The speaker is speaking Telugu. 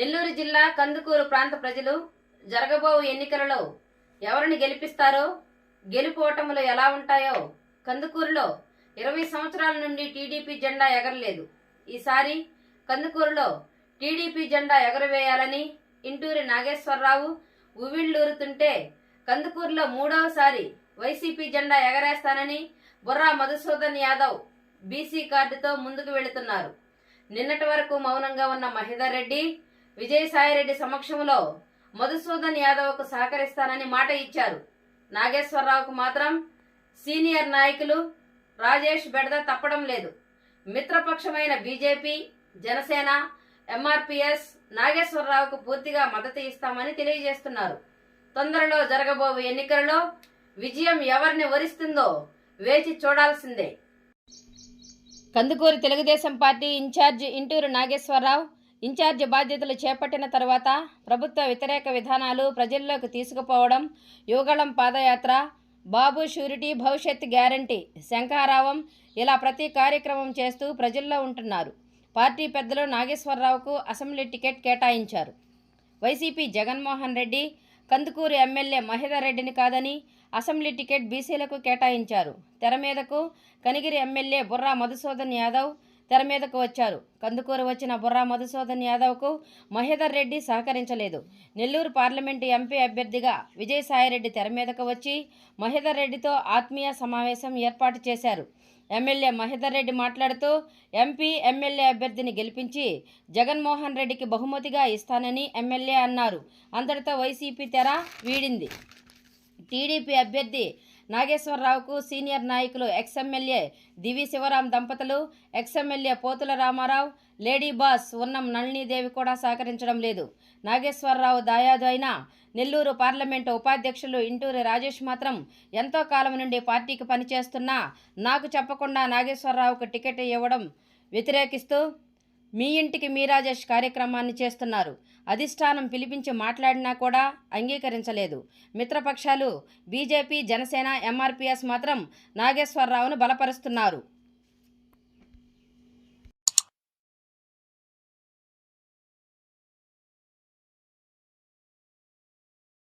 నెల్లూరు జిల్లా కందుకూరు ప్రాంత ప్రజలు జరగబోవు ఎన్నికలలో ఎవరిని గెలిపిస్తారో గెలుపు ఓటములు ఎలా ఉంటాయో కందుకూరులో ఇరవై సంవత్సరాల నుండి టీడీపీ జెండా ఎగరలేదు. ఈసారి కందుకూరులో టీడీపీ జెండా ఎగరవేయాలని ఇంటూరి నాగేశ్వరరావు ఉవ్విళ్ళూరుతుంటే కందుకూరులో మూడవసారి వైసీపీ జెండా ఎగరేస్తానని బుర్రా మధుసూదన్ యాదవ్ బీసీ కార్డుతో ముందుకు వెళుతున్నారు. నిన్నటి వరకు మౌనంగా ఉన్న మహిదర్ రెడ్డి విజయసాయిరెడ్డి సమక్షంలో మధుసూదన్ యాదవ్కు సహకరిస్తానని మాట ఇచ్చారు. నాగేశ్వరరావుకు మాత్రం సీనియర్ నాయకులు రాజేష్ బెడద తప్పడం లేదు. మిత్రపక్షమైన బీజేపీ జనసేన ఎంఆర్పిఎస్ నాగేశ్వరరావుకు పూర్తిగా మద్దతు ఇస్తామని తెలియజేస్తున్నారు. తొందరలో జరగబోవు ఎన్నికలలో విజయం ఎవరిని వరిస్తుందో వేచి చూడాల్సిందే. Kandukur Telugu Desam party in charge Inturi Nageswara Rao in charge బాధ్యతలు చేపట్టిన తర్వాత ప్రభుత్వ వ్యతిరేక విధానాలు ప్రజల్లోకి తీసుకుపోవడం యువగళం పాదయాత్ర బాబు షూరిటీ భవిష్యత్ గ్యారంటీ శంఖారావం ఇలా ప్రతి కార్యక్రమం చేస్తూ ప్రజల్లో ఉంటున్నారు. పార్టీ పెద్దలు నాగేశ్వరరావుకు అసెంబ్లీ టికెట్ కేటాయించారు. వైసీపీ జగన్మోహన్ రెడ్డి కందుకూరు ఎమ్మెల్యే మహేదర్ రెడ్డిని కాదని అసెంబ్లీ టికెట్ బీసీలకు కేటాయించారు. తెర మీదకు కనిగిరి ఎమ్మెల్యే బుర్రా మధుసూదన్ యాదవ్ తెర మీదకు వచ్చారు. కందుకూరు వచ్చిన బుర్రా మధుసూదన్ యాదవ్కు మహేదర్ రెడ్డి సహకరించలేదు. నెల్లూరు పార్లమెంటు ఎంపీ అభ్యర్థిగా విజయసాయిరెడ్డి తెర మీదకు వచ్చి మహేదర్ రెడ్డితో ఆత్మీయ సమావేశం ఏర్పాటు చేశారు. ఎమ్మెల్యే మహేదర్ రెడ్డి మాట్లాడుతూ ఎంపీ ఎమ్మెల్యే అభ్యర్థిని గెలిపించి జగన్మోహన్ రెడ్డికి బహుమతిగా ఇస్తానని ఎమ్మెల్యే అన్నారు. అంతటితో వైసీపీ తెర వీడింది. టీడీపీ అభ్యర్థి నాగేశ్వరరావుకు సీనియర్ నాయకులు ఎక్స్ఎమ్మెల్యే దివి శివరాం దంపతులు ex MLA Pothula Rama Rao lady boss Unnam Nalini Devi కూడా సహకరించడం లేదు. నాగేశ్వరరావు దాయాదు అయిన నెల్లూరు పార్లమెంటు ఉపాధ్యక్షులు ఇంటూరి రాజేష్ మాత్రం ఎంతో కాలం నుండి పార్టీకి పనిచేస్తున్నా నాకు చెప్పకుండా నాగేశ్వరరావుకు టికెట్ ఇవ్వడం వ్యతిరేకిస్తూ మీ ఇంటికి మీరాజేష్ కార్యక్రమాన్ని చేస్తున్నారు. అధిష్టానం పిలిపించి మాట్లాడినా కూడా అంగీకరించలేదు. మిత్రపక్షాలు బీజేపీ జనసేన ఎంఆర్పీఎస్ మాత్రం నాగేశ్వరరావును బలపరుస్తున్నారు.